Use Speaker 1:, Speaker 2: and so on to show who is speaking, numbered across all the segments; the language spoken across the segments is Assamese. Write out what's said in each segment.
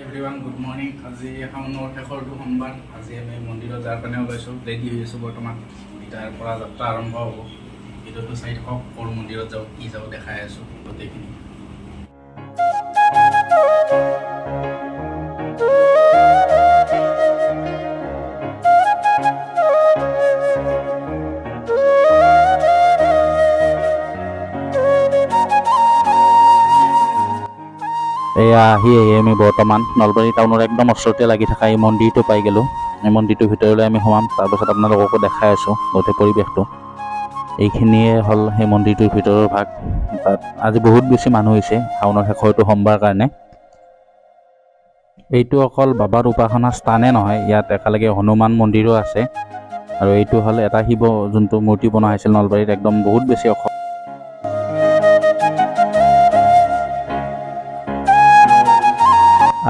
Speaker 1: এভৰিৱান গুড মৰ্ণিং আজি শাওনৰ শেষৰটো সোমবাৰ। আজি আমি মন্দিৰত যোৱাৰ কাৰণে ওলাইছোঁ ৰেডি হৈ আছোঁ বৰ্তমান। ইটাৰ পৰা যাত্ৰা আৰম্ভ হ'ব। ভিডিঅ'টো চাই থাকক সৰু মন্দিৰত যাওঁ কি যাওঁ দেখাই আছোঁ গোটেইখিনি।
Speaker 2: এয়া আহি আহি আমি বৰ্তমান নলবাৰী টাউনৰ একদম ওচৰতে লাগি থকা এই মন্দিৰটো পাই গ'লোঁ। এই মন্দিৰটোৰ ভিতৰলৈ আমি সোমাম তাৰপাছত আপোনালোককো দেখাই আছোঁ গোটেই পৰিৱেশটো। এইখিনিয়ে হ'ল সেই মন্দিৰটোৰ ভিতৰৰ ভাগ। তাত আজি বহুত বেছি মানুহ হৈছে শাওনৰ শেষৰটো সোমবাৰ কাৰণে। এইটো অকল বাবাৰ উপাসনা স্থানে নহয় ইয়াত একেলগে হনুমান মন্দিৰো আছে। আৰু এইটো হ'ল এটা শিৱ যোনটো মূৰ্তি বনোৱা হৈছিল নলবাৰীত একদম বহুত বেছি ওখ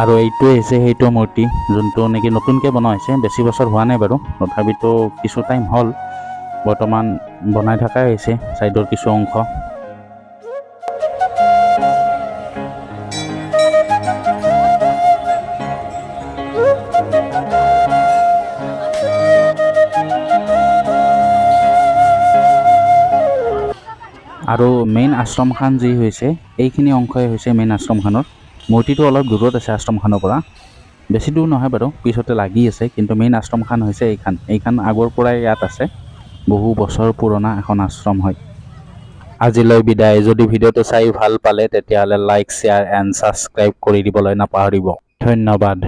Speaker 2: আৰু এইটোৱে হৈছে সেইটো মূৰ্তি যোনটো নেকি নতুনকৈ বনোৱা হৈছে বেছি বছৰ হোৱা নাই বাৰু। তথাপিতো কিছু টাইম হ'ল বৰ্তমান বনাই থকাই হৈছে ছাইডৰ কিছু অংশ। আৰু মেইন আশ্ৰমখান যি হৈছে এইখিনি অংশই হৈছে মেইন আশ্ৰমখানৰ। মূৰ্তিটো অলপ দূৰত আছে আশ্ৰমখানৰ পৰা। বেছি দূৰ নহয় বাৰু পিছতে লাগি আছে কিন্তু মেইন আশ্ৰমখান হৈছে এইখান। এইখান আগৰ পৰাই ইয়াত আছে। বহু বছৰ পুৰণা এখন আশ্ৰম হয়। আজিলৈ বিদায়। যদি ভিডিঅ'টো চাই ভাল পালে তেতিয়াহ'লে লাইক শ্বেয়াৰ এণ্ড ছাবস্ক্ৰাইব কৰি দিবলৈ নাপাহৰিব। ধন্যবাদ।